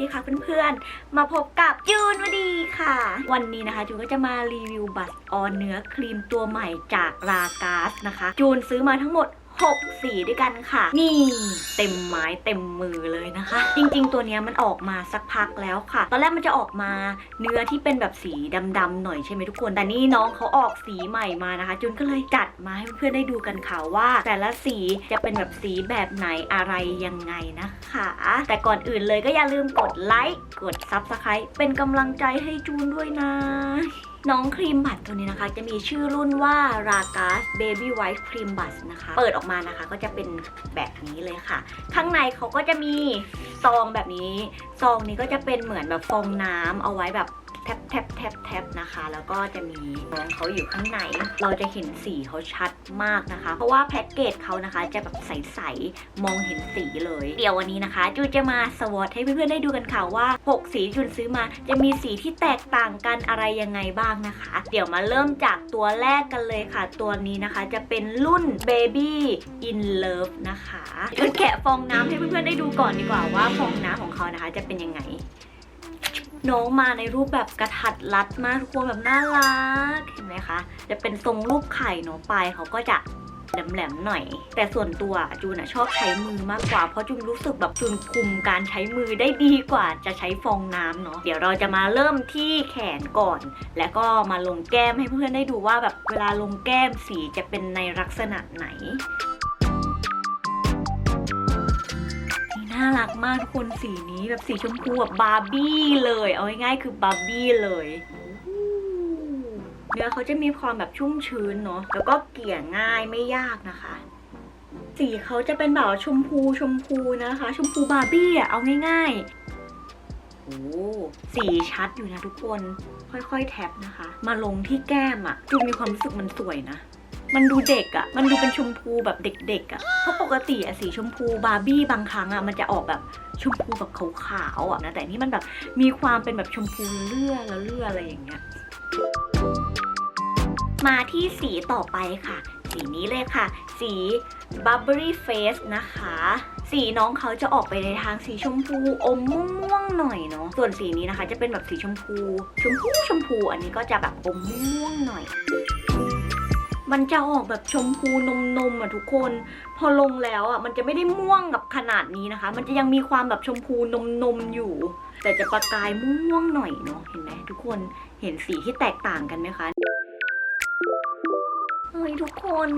ดีค่ะเพื่อนๆ มาพบกับจูนวดีค่ะ วันนี้นะคะจูนก็จะมารีวิวบัตรออนเนื้อครีมตัวใหม่จากรากาสนะคะ จูนซื้อมาทั้งหมด 6 สีด้วยกันค่ะ นี่เต็มไม้เต็มมือเลยนะคะ จริงๆ ตัวเนี้ยมันออกมาสักพักแล้วค่ะ ตอนแรกมันจะออกมาเนื้อที่เป็นแบบสีดำๆหน่อยใช่ไหมทุกคน แต่นี่น้องเขาออกสีใหม่มานะคะจูนก็เลยจัดมาให้เพื่อนๆได้ดูกันค่ะว่า แต่ละสีจะเป็นแบบสีแบบไหนอะไรยังไงนะคะ แต่ก่อนอื่นเลยก็อย่าลืมกดไลค์กด Subscribe เป็นกำลังใจให้จูนด้วยนะ น้องครีมบัตตัวนี้นะคะ จะมีชื่อรุ่นว่า r a g a s Baby White Cream b u t นะคะ เปิดออกมานะคะก็จะเป็นแบบนี้เลยค่ะ ข้างในเขาก็จะมีซองแบบนี้ ซองนี้ก็จะเป็นเหมือนแบบฟองน้ำเอาไว้แบบ แทบแทบแทบแทบนะคะ แล้วก็จะมีน้องเขาอยู่ข้างใน เราจะเห็นสีเขาชัดมากนะคะ เพราะว่าแพ็กเกจเขานะคะ จะแบบใสๆมองเห็นสีเลย เดี๋ยววันนี้นะคะ จูจะมาสวอตให้เพื่อนๆได้ดูกันค่ะว่า 6 สีที่จูนซื้อมา จะมีสีที่แตกต่างกันอะไรยังไงบ้างนะคะ เดี๋ยวมาเริ่มจากตัวแรกกันเลยค่ะ ตัวนี้นะคะจะเป็นรุ่น Baby in Love นะคะจูแกะฟองน้ำให้เพื่อนๆได้ดูก่อนดีกว่าว่าฟองน้ำของเขานะคะ จะเป็นยังไง น้องมาในรูปแบบกระทัดรัดมากทุกคนแบบน่ารักเห็นไหมคะ จะเป็นทรงรูปไข่เนาะปลายเขาก็จะแหลมๆหน่อย แต่ส่วนตัวจูนอะชอบใช้มือมากกว่า เพราะจูนรู้สึกแบบจูนคุมการใช้มือได้ดีกว่าจะใช้ฟองน้ำเนาะเดี๋ยวเราจะมาเริ่มที่แขนก่อน แล้วก็มาลงแก้มให้เพื่อนๆได้ดูว่าแบบเวลาลงแก้มสีจะเป็นในลักษณะไหน น่ารักมากทุกคนสีนี้แบบสีชมพูแบบบาร์บี้เลย เอาง่ายๆคือบาร์บี้เลยเนื้อเขาจะมีความแบบชุ่มชื้นเนาะแล้วก็เกี่ยง่ายไม่ยากนะคะ สีเขาจะเป็นแบบชมพูชมพูนะคะ ชมพูบาร์บี้อะเอาง่ายๆโอ้สีชัดอยู่นะทุกคนค่อยๆแท็บนะคะ มาลงที่แก้มอะจูนมีความรู้สึกมันสวยนะ มันดูเด็กอะมันดูเป็นชมพูแบบเด็กๆอะเพราะปกติอะสีชมพูบาร์บี้บางครั้งอะมันจะออกแบบชมพูแบบขาวๆอะนะ แต่นี่มันแบบมีความเป็นแบบชมพูเลือดแล้วเลือดอะไรอย่างเงี้ย มาที่สีต่อไปค่ะ สีนี้เลยค่ะ สี Bubbery Face นะคะ สีน้องเขาจะออกไปในทางสีชมพูอมม่วงๆหน่อยเนาะ ส่วนสีนี้นะคะจะเป็นแบบสีชมพู ชมพูชมพู อันนี้ก็จะแบบอมม่วงๆหน่อย มันจะออกแบบชมพูนมนมอะทุกคน พอลงแล้วอะมันจะไม่ได้ม่วงกับขนาดนี้นะคะ มันจะยังมีความแบบชมพูนมนมอยู่ แต่จะประกายม่วงหน่อยเนาะเห็นไหมทุกคนเห็นสีที่แตกต่างกันไหมคะเฮ้ยทุกคน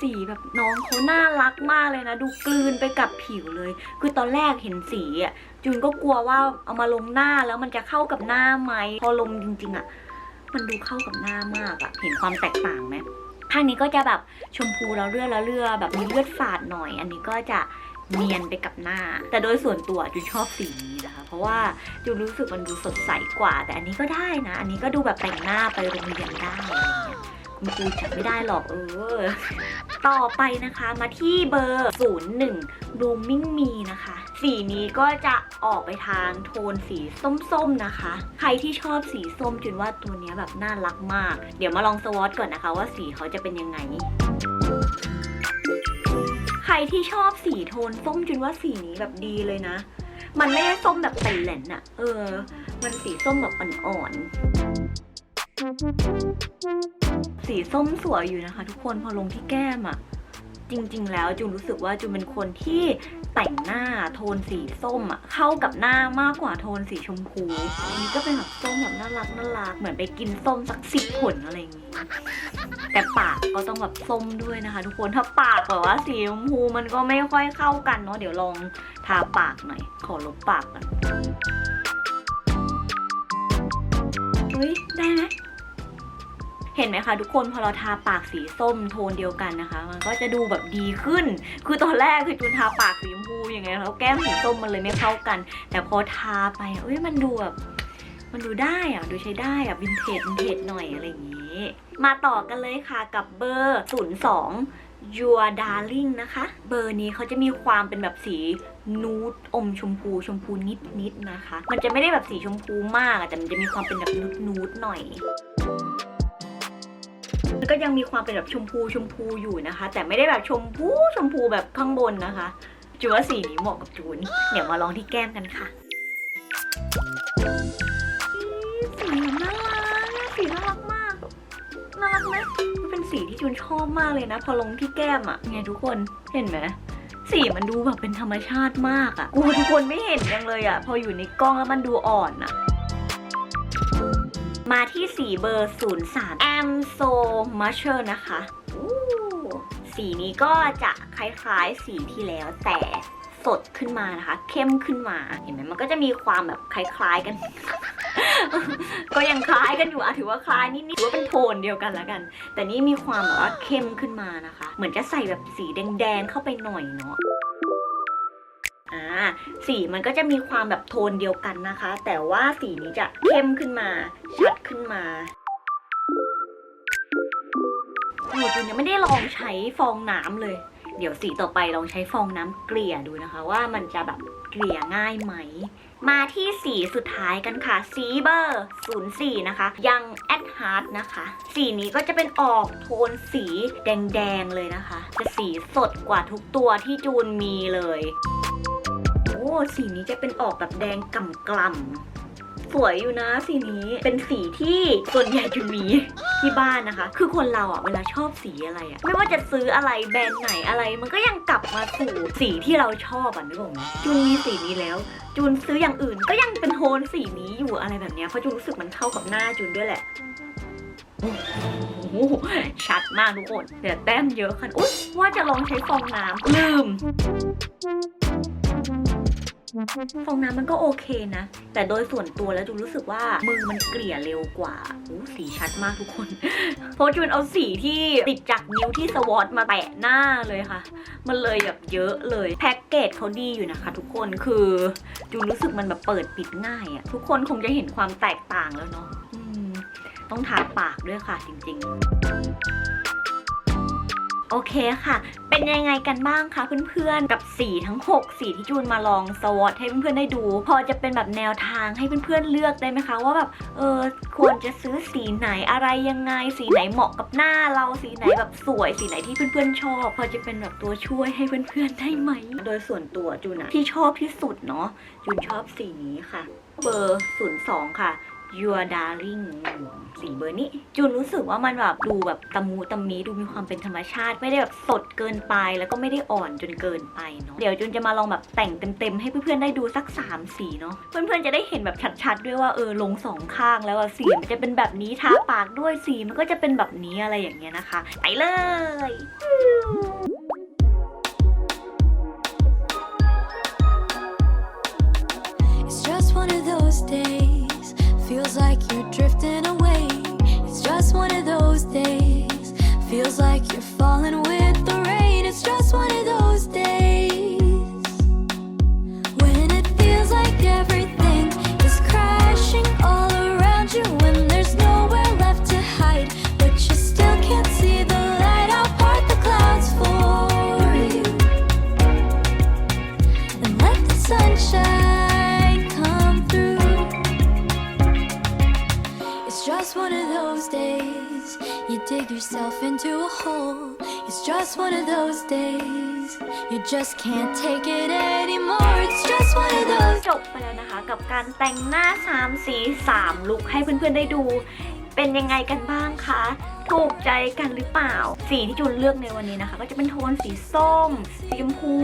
สีแบบน้องเขาน่ารักมากเลยนะ ดูกลืนไปกับผิวเลย คือตอนแรกเห็นสีอะจูนก็กลัวว่าเอามาลงหน้าแล้วมันจะเข้ากับหน้าไหมพอลงจริง ๆ อะ มันดูเข้ากับหน้ามากอะเห็นความแตกต่างไหมข้างนี้ก็จะแบบชมพูแล้วเลือดแล้วเลือดแบบมีเลือดฝาดหน่อย อันนี้ก็จะเนียนไปกับหน้า แต่โดยส่วนตัวจูชอบสีนี้นะคะ เพราะว่าจูรู้สึกมันดูสดใสกว่า แต่อันนี้ก็ได้นะ อันนี้ก็ดูแบบแต่งหน้าไปโรงเรียนได้อะไรอย่างเงี้ยคุณครูจับไม่ได้หรอกเออ ต่อไปนะคะมาที่เบอร์ 01 Blooming Me นะคะ สีนี้ก็จะออกไปทางโทนสีส้มๆนะคะ ใครที่ชอบสีส้มจุนว่าตัวนี้แบบน่ารักมาก เดี๋ยวมาลองสวอตก่อนนะคะ ว่าสีเขาจะเป็นยังไงใครที่ชอบสีโทนส้มจุนว่าสีนี้แบบดีเลยนะ มันไม่ได้ส้มแบบเป็นแหลนอะเออ มันสีส้มแบบอ่อนๆ สีส้มสวยอยู่นะคะ ทุกคนพอลงที่แก้มอะ จริง ๆ แล้วจูนรู้สึกว่าจูนเป็นคนที่แต่งหน้าโทนสีส้มอะเข้ากับหน้ามากกว่าโทนสีชมพูอันนี้ก็เป็นแบบส้มแบบน่ารักน่ารักเหมือนไปกินส้มสักสิบผลอะไรอย่างงี้แต่ปากก็ต้องแบบส้มด้วยนะคะ ทุกคนถ้าปากแบบว่าสีชมพูมันก็ไม่ค่อยเข้ากันเนาะเดี๋ยวลองทาปากหน่อย ขอลบปากก่อนเฮ้ยได้ไหม เห็นไหมคะทุกคนพอเราทาปากสีส้มโทนเดียวกันนะคะ มันก็จะดูแบบดีขึ้น คือตอนแรกคือจูนทาปากสีชมพูอย่างเงี้ยแล้วแก้มสีส้มมันเลยไม่เข้ากัน แต่พอทาไปเอ้ยมันดูแบบมันดูได้อะดูใช้ได้อะวินเทจวินเทจหน่อยอะไรอย่างนี้ มาต่อกันเลยค่ะกับเบอร์ 02 Your Darling นะคะ เบอร์นี้เขาจะมีความเป็นแบบสีนูดอมชมพูชมพูนิดๆนะคะ มันจะไม่ได้แบบสีชมพูมากแต่มันจะมีความเป็นแบบนูดนูดๆหน่อย ก็ยังมีความเป็นแบบชมพูชมพูอยู่นะคะ แต่ไม่ได้แบบชมพูชมพูแบบข้างบนนะคะจูว่าสีนี้เหมาะกับจูน เดี๋ยวมาลองที่แก้มกันค่ะสีน่ารักสีน่ารักมากน่ารักไหมมันเป็นสีที่จูนชอบมากเลยนะ พอลงที่แก้มอะไงทุกคนเห็นไหมสีมันดูแบบเป็นธรรมชาติมากอะกูทุกคนไม่เห็นยังเลยอะพออยู่ในกล้องแล้วมันดูอ่อนอะ มาที่สีเบอร์ 03 Am So Much นะคะสีนี้ก็จะคล้ายๆสีที่แล้วแต่สดขึ้นมานะคะ เข้มขึ้นมา เห็นไหมมันก็จะมีความแบบคล้ายๆกัน ก็ยังคล้ายกันอยู่อะถือว่าคล้ายนิดๆถือว่าเป็นโทนเดียวกันแล้วกัน แต่นี่มีความแบบว่าเข้มขึ้นมานะคะ เหมือนจะใส่แบบสีแดงๆเข้าไปหน่อยเนาะ อ่าสีมันก็จะมีความแบบโทนเดียวกันนะคะ แต่ว่าสีนี้จะเข้มขึ้นมา ชัดขึ้นมาโอ้จูนยังไม่ได้ลองใช้ฟองน้ำเลย เดี๋ยวสีต่อไปลองใช้ฟองน้ำเกลี่ยดูนะคะ ว่ามันจะแบบเกลี่ยง่ายไหม มาที่สีสุดท้ายกันค่ะ สีเบอร์ 04 นะคะ ยังแอดฮาร์ดนะคะ สีนี้ก็จะเป็นออกโทนสีแดง ๆ เลยนะคะ จะสีสดกว่าทุกตัวที่จูนมีเลย สีนี้จะเป็นออกแบบแดงกำกล่ำสวยอยู่นะสีนี้เป็นสีที่ส่วนใหญ่จะมีที่บ้านนะคะ คือคนเราอะเวลาชอบสีอะไรอะไม่ว่าจะซื้ออะไรแบรนด์ไหนอะไร มันก็ยังกลับมาสู่สีที่เราชอบอะนึกออกไหมจูนมีสีนี้แล้ว จูนซื้ออย่างอื่น ก็ยังเป็นโทนสีนี้อยู่อะไรแบบเนี้ยเพราะจูนรู้สึกมันเข้ากับหน้าจูนด้วยแหละโอ้โหชัดมากทุกคนแต่แต้มเยอะค่ะอุ๊ยว่าจะลองใช้ฟองน้ำลืม ฟองน้ำมันก็โอเคนะ แต่โดยส่วนตัวแล้วจูรู้สึกว่ามือมันเกลี่ยเร็วกว่าอู้สีชัดมากทุกคน เพราะจูนเอาสีที่ติดจากนิ้วที่สวอตมาแตะหน้าเลยค่ะ มันเลยแบบเยอะเลย แพ็กเกจเขาดีอยู่นะคะ ทุกคนคือจูรู้สึกมันแบบเปิดปิดง่ายอะทุกคนคงจะเห็นความแตกต่างแล้วเนาะต้องทาปากด้วยค่ะจริง ๆ โอเคค่ะ เป็นยังไงกันบ้างคะเพื่อนๆ กับสีทั้ง 6 สีที่จูนมาลองสวอตให้เพื่อนๆได้ดู พอจะเป็นแบบแนวทางให้เพื่อนๆเลือกได้ไหมคะว่าแบบเออควรจะซื้อสีไหนอะไรยังไง สีไหนเหมาะกับหน้าเราสีไหนแบบสวย สีไหนที่เพื่อนๆชอบ พอจะเป็นแบบตัวช่วยให้เพื่อนๆได้ไหม โดยส่วนตัวจูนอะที่ชอบที่สุดเนาะจูนชอบสีนี้ค่ะ เบอร์02ค่ะ Your Darling สีเบอร์นี้ จูนรู้สึกว่ามันแบบดูแบบตะมูตะมีดูมีความเป็นธรรมชาติ ไม่ได้แบบสดเกินไปแล้วก็ไม่ได้อ่อนจนเกินไปเนาะเดี๋ยวจูนจะมาลองแบบแต่งเต็มๆ ให้เพื่อนๆได้ดูสัก 3 สีเนาะเพื่อนๆจะได้เห็นแบบชัดๆ ด้วยว่าเออลงสองข้างแล้วสีมันจะเป็นแบบนี้ทาปากด้วยสีมันก็จะเป็นแบบนี้อะไรอย่างเงี้ยนะคะ ไปเลย like you. Hole. It's just one of those days you just can't take it anymore. It's just one of those. จบไปแล้วนะคะกับการแต่งหน้า3สี3ลุคให้เพื่อนๆได้ดู เป็นยังไงกันบ้างคะ ถูกใจกันหรือเปล่า สีที่จูนเลือกในวันนี้นะคะ ก็จะเป็นโทนสีส้ม สีชมพู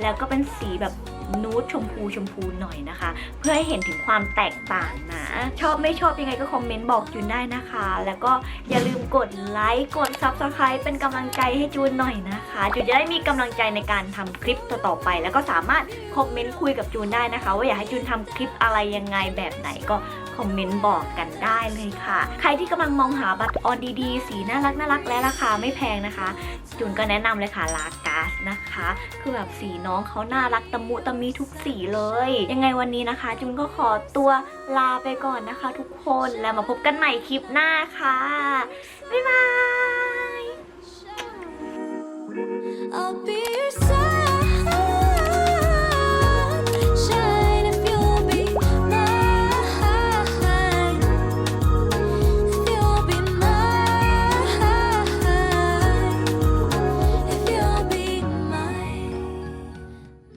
แล้วก็เป็นสีแบบ นูดชมพูชมพูหน่อยนะคะ เพื่อให้เห็นถึงความแตกต่างนะ ชอบไม่ชอบยังไงก็คอมเมนต์บอกจูนได้นะคะ แล้วก็อย่าลืมกดไลค์กด Subscribe เป็นกำลังใจให้จูนหน่อยนะคะจูนจะได้มีกำลังใจในการทำคลิปต่อๆไป แล้วก็สามารถคอมเมนต์คุยกับจูนได้นะคะ ว่าอยากให้จูนทำคลิปอะไรยังไงแบบไหนก็คอมเมนต์บอกกันได้เลยค่ะ ใครที่กำลังมองหาบัตรออนดีๆ สีน่ารักน่ารักและราคาไม่แพงนะคะ จูนก็แนะนำเลยค่ะลากาสนะคะ คือแบบสีน้องเขาน่ารักตะมุตะมีทุกสีเลย ยังไงวันนี้นะคะ จุนก็ขอตัวลาไปก่อนนะคะ ทุกคนแล้วมาพบกันใหม่คลิปหน้าค่ะ บ๊ายบาย I'll be your